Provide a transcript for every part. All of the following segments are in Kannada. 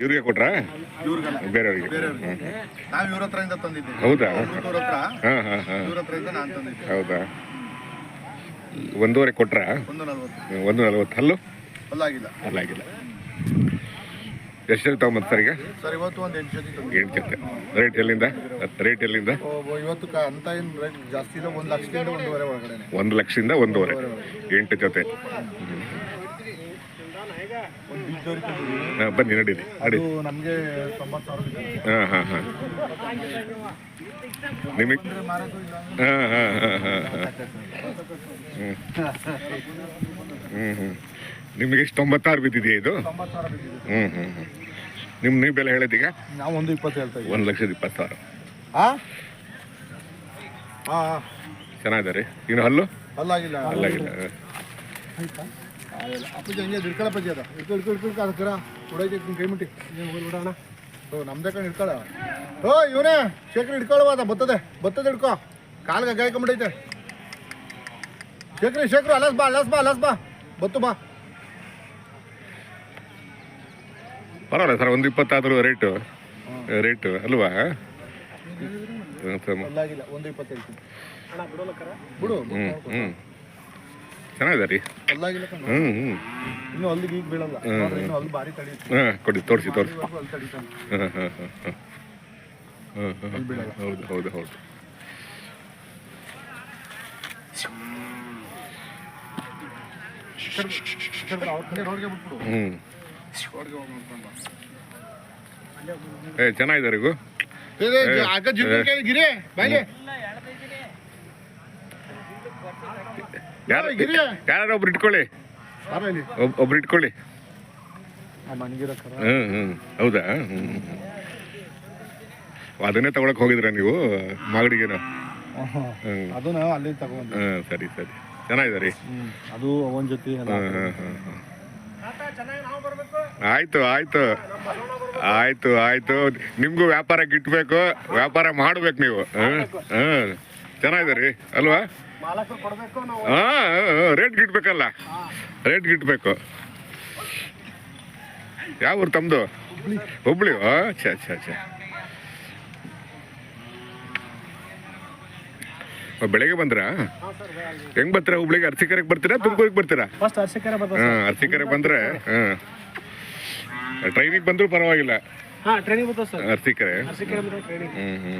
ಇವ್ರಿಗೆ ಕೊಟ್ರಾ? ಬೇರೆಯವರಿಗೆ. ನಾವು ಇವ್ರ ಹತ್ರದಿಂದ ತಂದಿದ್ದೀವಿ. ಹೌದಾ? ಇವ್ರ ಹತ್ರ ನಾನು ತಂದಿದ್ದೆ ಹೌದಾ? ಒಂದೂವರೆ ಕೊಟ್ರ? ಒಂದು ನಲ್ವತ್ತು. ಒಂದು ನಲ್ವತ್ತು. ಹಲ್ಲು? ಅಲ್ಲಾಗಿಲ್ಲ. ಎಷ್ಟು ಜೊತೆ ತೊಗೊಂಬಂದು ಸರ್ ಈಗ? ಸರ್ ಇವತ್ತು ಒಂದು ಎಂಟು ಜೊತೆ. ಎಂಟು ಜೊತೆ. ರೇಟ್ ಎಲ್ಲಿಂದ? ರೇಟ್ ಎಲ್ಲಿಂದ? ಇವತ್ತು ಅಂತ ಏನು ರೇಟ್ ಜಾಸ್ತಿ ಇಲ್ಲ ಒಂದು ಲಕ್ಷದಿಂದ ಒಂದೂವರೆ ಒಳಗಡೆ ಒಂದು ಲಕ್ಷದಿಂದ ಒಂದೂವರೆ. ಎಂಟು ಜೊತೆ. ಹಾಂ ಬನ್ನಿ ನಡೀರಿ ಅಡಿ ಅದು ನಮಗೆ ತೊಂಬತ್ತು ಸಾವಿರ ಇದೆ. ಹಾಂ ಹಾಂ ಹಾಂ. ನಿಮಗೆ ಅಂದ್ರೆ ಮಾರೋದು ಇಲ್ಲ ಅಂದ್ರೆ ಹಾಂ ಹಾಂ ಹಾಂ ಹಾಂ ಹಾಂ. ಹ್ಞೂ ಹ್ಞೂ ಹ್ಞೂ ನಿಮಗೆ ಎಷ್ಟು ತೊಂಬತ್ತಾರು ಬಿದ್ದಿದೆಯಾ ಇದು? ತೊಂಬತ್ತು ಸಾವಿರ ಬಿದ್ದಿದೆ. ಹ್ಞೂ ಹ್ಞೂ ಹ್ಞೂ ನಿಮ್ಮ ನೀವು ಬೆಲೆ ಹೇಳಿದೀಗ? ನಾವು ಒಂದು ಇಪ್ಪತ್ತು ಹೇಳ್ತಾ ಇದ್ದೀವಿ. ಒಂದು ಲಕ್ಷದ ಇಪ್ಪತ್ತು ಸಾವಿರ. ಹಾಂ ಹಾಂ ಚೆನ್ನಾಗಿದೆ ರೀ ಇನ್ನು ಹಲ್ಲು? ಅಲ್ಲಾಗಿಲ್ಲ ಅಲ್ಲಾಗಿಲ್ಲ ಆಯ್ತಾ? ಅಪ್ಪಾಜಿ ಹಂಗೆ ಹಿಡ್ಕೊಳ್ಳಪ್ಪಜ್ಜಿ ಅದ. ಹಿಡ್ಕೊ ಹಿಡ್ಕೊ ಹಿಡ್ಕೊ ಅದಕ್ಕರ? ಹೊಡೈತಿ ಕೈ ಹೋಗಿ ಬಿಡೋಣ. ಓ ನಮ್ದೇ ಕಣ್ ಹಿಡ್ಕೊಳ. ಓ ಇವನೇ ಶೇಖರ್ ಹಿಡ್ಕೊಳ್ಳುವ ಅದ ಬತ್ತದೆ ಬತ್ತದೆ ಹಿಡ್ಕೊ. ಕಾಲ್ಗೆ ಗಾಯ್ಕೊಂಬಿಟ್ಟೈತೆ ಶೇಖರಿ ಶೇಖರು ಅಲಸ್ ಬಾ ಅಲಸ್ ಬಾ ಅಲಸ್ ಬಾ. ಬತ್ತು ಬಾ. ಪರವಾಗಿಲ್ಲ ಸರ್ ಒಂದು ಇಪ್ಪತ್ತಾದರೂ ರೇಟು. ರೇಟು ಅಲ್ವಾ? ಒಂದು ಇಪ್ಪತ್ತೈದು. ಬಿಡು ಹ್ಞೂ ಹ್ಞೂ ಚೆನ್ನಾಗಿದೆ ರೀ. ಹ್ಞೂ ಹ್ಞೂ ಇನ್ನು ಅಲ್ಲಿಗೆ ಈಗ ಬೀಳಲ್ಲ. ಇನ್ನು ಅಲ್ಲಿ ಭಾರಿ ತಡೀತು ಹಾಂ ಕೊಡಿ ತೋರಿಸಿ ತೋರಿಸಿ. ಅಲ್ಲಿ ತಡೀತಾನೆ. ಹಾಂ ಹಾಂ ಹಾಂ ಹಾಂ ಹಾಂ ಹಾಂ ಹೌದು ಹೌದು ಹೌದು. ಹ್ಞೂ. ಏ ಚೆನ್ನಾಗಿದೆ ರೀ ಗಿರಿ ಬಾಯ್ಲಿ. ಯಾರು ಒಬ್ರು ಇಟ್ಕೊಳ್ಳಿ. ಒಬ್ರು ಇಟ್ಕೊಳ್ಳಿ. ಹ್ಞೂ ಹೌದಾ? ಹ್ಮ್ ಅದನ್ನೇ ತಗೊಳಕ್ ಹೋಗಿದ್ರ ನೀವು ಮಾಗಡಿಗೆನ? ಅದನ್ನ ಅಲ್ಲಿ ತಗೊಂಡ್ ಹಾಂ ಸರಿ ಸರಿ. ಚೆನ್ನಾಗಿದೆ ರೀ ಅದು ಅವನ ಜೊತೆ ಆಯ್ತು ಆಯ್ತು. ಆಯ್ತು ಆಯ್ತು. ನಿಮ್ಗೂ ವ್ಯಾಪಾರ ಗಿಟ್ಬೇಕು ವ್ಯಾಪಾರ ಮಾಡ್ಬೇಕು ನೀವು. ಹ್ಮ್ ಹಾಂ ಚೆನ್ನಾಗಿದೆ ರೀ ಅಲ್ವಾ? ಹಾಂ ರೇಟ್ ಗಿಟ್ಬೇಕಲ್ಲ ರೇಟ್ ಗಿಟ್ಬೇಕು ಯಾವ ಊರು ತಮ್ಮದು ಹುಬ್ಳಿ. ಛೇ ಛೇ ಛೇ. ಬೆಳಗ್ಗೆ ಬಂದ್ರಾ? ಹೆಂಗ್ ಬರ್ತೀರಾ ಹುಬ್ಳಿಗೆ? ಅರ್ಸಿಕೆರೆಗೆ ಬರ್ತೀರಾ ತುಮಕೂರಿಗೆ ಬರ್ತೀರಾ? ಹಾಂ ಅರ್ಸಿಕೆರೆಗೆ ಬಂದ್ರೆ ಹಾಂ. ಟ್ರೈನಿಗೆ ಬಂದರೂ ಪರವಾಗಿಲ್ಲ. ಹಾ ಟ್ರೈನಿಂಗ್ ಬಂತು ಸರ್. ಅರ್ಸಿಕೆರೆ. ಹ್ಞೂ ಹ್ಞೂ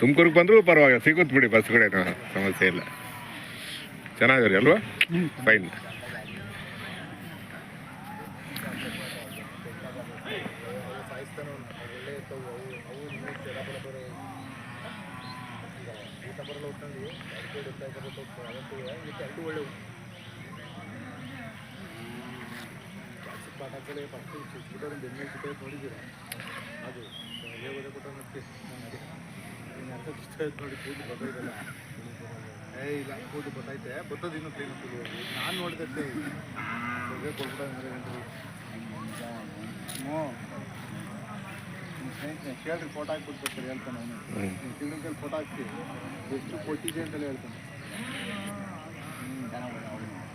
ತುಮಕೂರಿಗೆ ಬಂದರೂ ಪರವಾಗಿಲ್ಲ ಸಿಗುತ್ತೆ ಬಿಡಿ ಬಸ್ಗಳೇನು ಸಮಸ್ಯೆ ಇಲ್ಲ. ಚೆನ್ನಾಗಿದೆ ರೀ ಅಲ್ವಾ ಫೈನ್ ಏ ಇಲ್ಲ ಕೂದು ಬರ್ತೈತೆ ಬರ್ತದ ಇನ್ನು ಕ್ಲೀನ್ ನಾನು ಹೊಗೆ ಕೊಡ್ಬಿಡ ಅಂದ್ರೆ ಏನ್ರಿ? ಹ್ಞೂ ಕೇಳ್ರಿ ಫೋಟೋ ಹಾಕ್ಬಿಟ್ಟು ಹೇಳ್ತಾನೆ ಅವನು. ತಿಂಗಳ ಕೈಲಿ ಫೋಟೋ ಹಾಕ್ತಿ ಎಷ್ಟು ಕೊಟ್ಟಿದೆ ಅಂತಲೇ ಹೇಳ್ತಾನೆ.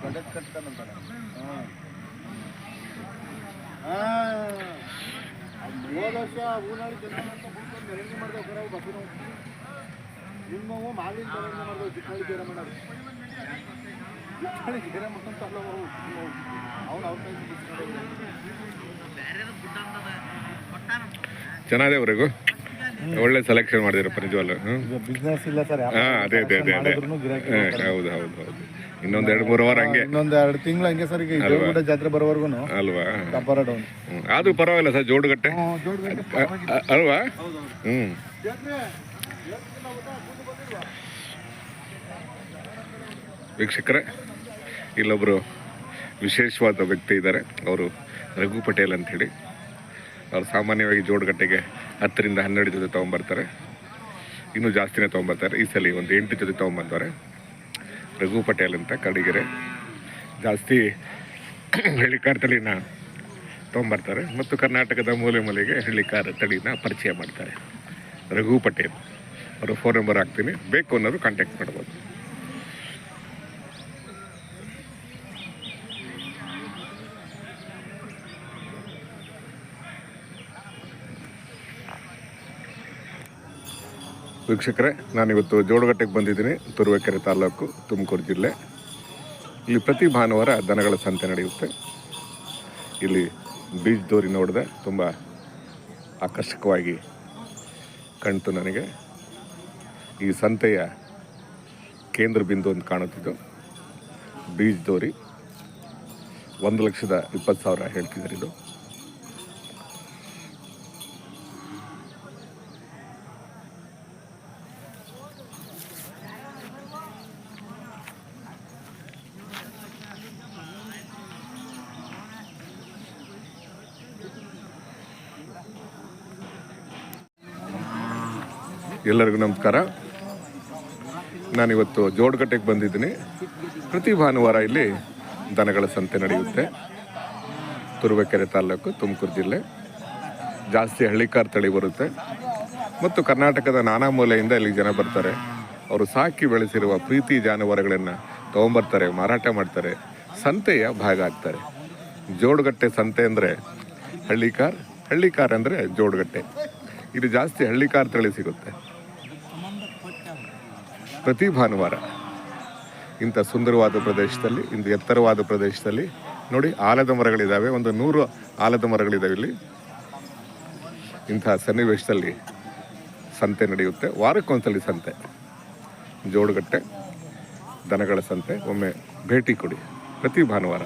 ಗಡ್ಡೆ ಕಟ್ತಾನಂತಾನೆ ಹಾಂ. ಹಾಂ. ಹೋದ ವರ್ಷ ಊನಾಳಿ ಅಂತ ಬಿಟ್ಕೊಂಡು ಮೆರವಣಿಗೆ ಸರ್ ಬರೋ ಬಸ್ಸಿನ ನಿಮ್ಮವು ಮಾಲಿನ ಮೆರವಣಿಗೆ ಮಾಡಿದ್ರು ಚಿಕ್ಕಳ್ಳಿ ಬೇರೆ ಮಾಡೋದು ಚಿಕ್ಕಳ್ಳಿ ಅವ್ನು ಅವ್ರ ಕೈ ಚೆನ್ನಾಗಿದೆ ಅವ್ರಿಗೂ. ಒಳ್ಳೆ ಸೆಲೆಕ್ಷನ್ ಮಾಡಿದಿರಪ್ಪ ನಿಜವಲ್ಲ ಹ್ಞೂ ಬಿಸ್ನೆಸ್ ಇಲ್ಲ ಸರ್ ಹಾಂ ಅದೇ ಅದೇ ಅದೇ ಅದೇ. ಹಾಂ ಹೌದು ಹೌದು ಹೌದು. ಇನ್ನೊಂದು ಎರಡು ಮೂರು ವಾರ ಹಂಗೆ. ಇನ್ನೊಂದು ಎರಡು ತಿಂಗಳು ಹಂಗೆ ಸರ್ ಈಗ ಜೋಗುಡ ಜಾತ್ರೆ ಬರೋವರೆಗೂ ಅಲ್ವಾ? ವ್ಯಾಪಾರ ಡೌನ್ ಹ್ಞೂ ಆದರೂ ಪರವಾಗಿಲ್ಲ ಸರ್ ಜೋಡುಗಟ್ಟೆ. ಅ- ಅ- ಅಲ್ವಾ? ಹ್ಮ್. ವೀಕ್ಷಕರೇ ಇಲ್ಲೊಬ್ಬರು ವಿಶೇಷವಾದ ವ್ಯಕ್ತಿ ಇದ್ದಾರೆ. ಅವರು ರಘು ಪಟೇಲ್ ಅಂಥೇಳಿ ಅವ್ರು ಸಾಮಾನ್ಯವಾಗಿ ಜೋಡುಗಟ್ಟೆಗೆ ಹತ್ತರಿಂದ ಹನ್ನೆರಡು ಜೊತೆ ತೊಗೊಂಬರ್ತಾರೆ. ಇನ್ನೂ ಜಾಸ್ತಿನೇ ತೊಗೊಂಬರ್ತಾರೆ. ಈ ಸಲ ಒಂದು ಎಂಟು ಜೊತೆ ತೊಗೊಂಬಂದವ್ರೆ. ರಘು ಪಟೇಲ್ ಅಂತ ಕಡಿಗೆರೆ ಜಾಸ್ತಿ ಹಳ್ಳಿಕಾರ್ ತಳಿನ ತೊಗೊಂಬರ್ತಾರೆ. ಮತ್ತು ಕರ್ನಾಟಕದ ಮೂಲೆ ಮೂಲೆಗೆ ಹಳ್ಳಿಕಾರ್ ತಳಿನ ಪರಿಚಯ ಮಾಡ್ತಾರೆ. ರಘು ಪಟೇಲ್. ಅವರು ಫೋನ್ ನಂಬರ್ ಹಾಕ್ತೀನಿ. ಬೇಕು ಅನ್ನೋರು ಕಾಂಟ್ಯಾಕ್ಟ್ ಮಾಡ್ಬೋದು. ವೀಕ್ಷಕರೇ, ನಾನಿವತ್ತು ಜೋಡಗಟ್ಟೆಗೆ ಬಂದಿದ್ದೀನಿ, ತುರುವೇಕೆರೆ ತಾಲೂಕು, ತುಮಕೂರು ಜಿಲ್ಲೆ. ಇಲ್ಲಿ ಪ್ರತಿ ಭಾನುವಾರ ದನಗಳ ಸಂತೆ ನಡೆಯುತ್ತೆ. ಇಲ್ಲಿ ಬೀಚ್ ದೋರಿ ನೋಡಿದೆ ತುಂಬ ಆಕರ್ಷಕವಾಗಿ ಕಣ್ತು ನನಗೆ. ಈ ಸಂತೆಯ ಕೇಂದ್ರ ಬಿಂದು ಅಂತ ಕಾಣುತ್ತಿದ್ದು, ಬೀಚ್ ದೋರಿ. ಒಂದು ಲಕ್ಷದ ಇಪ್ಪತ್ತು ಸಾವಿರ ಹೇಳ್ತಿದ್ದಾರೆ ಇದು. ಎಲ್ಲರಿಗೂ ನಮಸ್ಕಾರ. ನಾನಿವತ್ತು ಜೋಡ್ಗಟ್ಟೆಗೆ ಬಂದಿದ್ದೀನಿ. ಪ್ರತಿ ಭಾನುವಾರ ಇಲ್ಲಿ ದನಗಳ ಸಂತೆ ನಡೆಯುತ್ತೆ. ತುರುವೇಕೆರೆ ತಾಲೂಕು, ತುಮಕೂರು ಜಿಲ್ಲೆ. ಜಾಸ್ತಿ ಹಳ್ಳಿಕಾರ್ ತಳಿ ಬರುತ್ತೆ. ಮತ್ತು ಕರ್ನಾಟಕದ ನಾನಾ ಮೂಲೆಯಿಂದ ಇಲ್ಲಿ ಜನ ಬರ್ತಾರೆ. ಅವರು ಸಾಕಿ ಬೆಳೆಸಿರುವ ಪ್ರೀತಿ ಜಾನುವಾರುಗಳನ್ನು ತೊಗೊಂಬರ್ತಾರೆ, ಮಾರಾಟ ಮಾಡ್ತಾರೆ, ಸಂತೆಯ ಭಾಗ ಆಗ್ತಾರೆ. ಜೋಡ್ಗಟ್ಟೆ ಸಂತೆ ಅಂದರೆ ಹಳ್ಳಿಕಾರ್ ಹಳ್ಳಿಕಾರ್ ಅಂದರೆ ಜೋಡ್ಗಟ್ಟೆ. ಇದು ಜಾಸ್ತಿ ಹಳ್ಳಿಕಾರ್ ತಳಿ ಸಿಗುತ್ತೆ. ಪ್ರತಿ ಭಾನುವಾರ ಇಂಥ ಸುಂದರವಾದ ಪ್ರದೇಶದಲ್ಲಿ, ಇಂಥ ಎತ್ತರವಾದ ಪ್ರದೇಶದಲ್ಲಿ ನೋಡಿ ಆಲದ ಮರಗಳಿದ್ದಾವೆ ಒಂದು ನೂರು ಆಲದ ಮರಗಳಿದ್ದಾವೆ ಇಲ್ಲಿ. ಇಂಥ ಸನ್ನಿವೇಶದಲ್ಲಿ ಸಂತೆ ನಡೆಯುತ್ತೆ, ವಾರಕ್ಕೊಂದ್ಸಲಿ ಸಂತೆ. ಜೋಡುಗಟ್ಟೆ, ದನಗಳ ಸಂತೆ, ಒಮ್ಮೆ ಭೇಟಿ ಕೊಡಿ, ಪ್ರತಿ ಭಾನುವಾರ.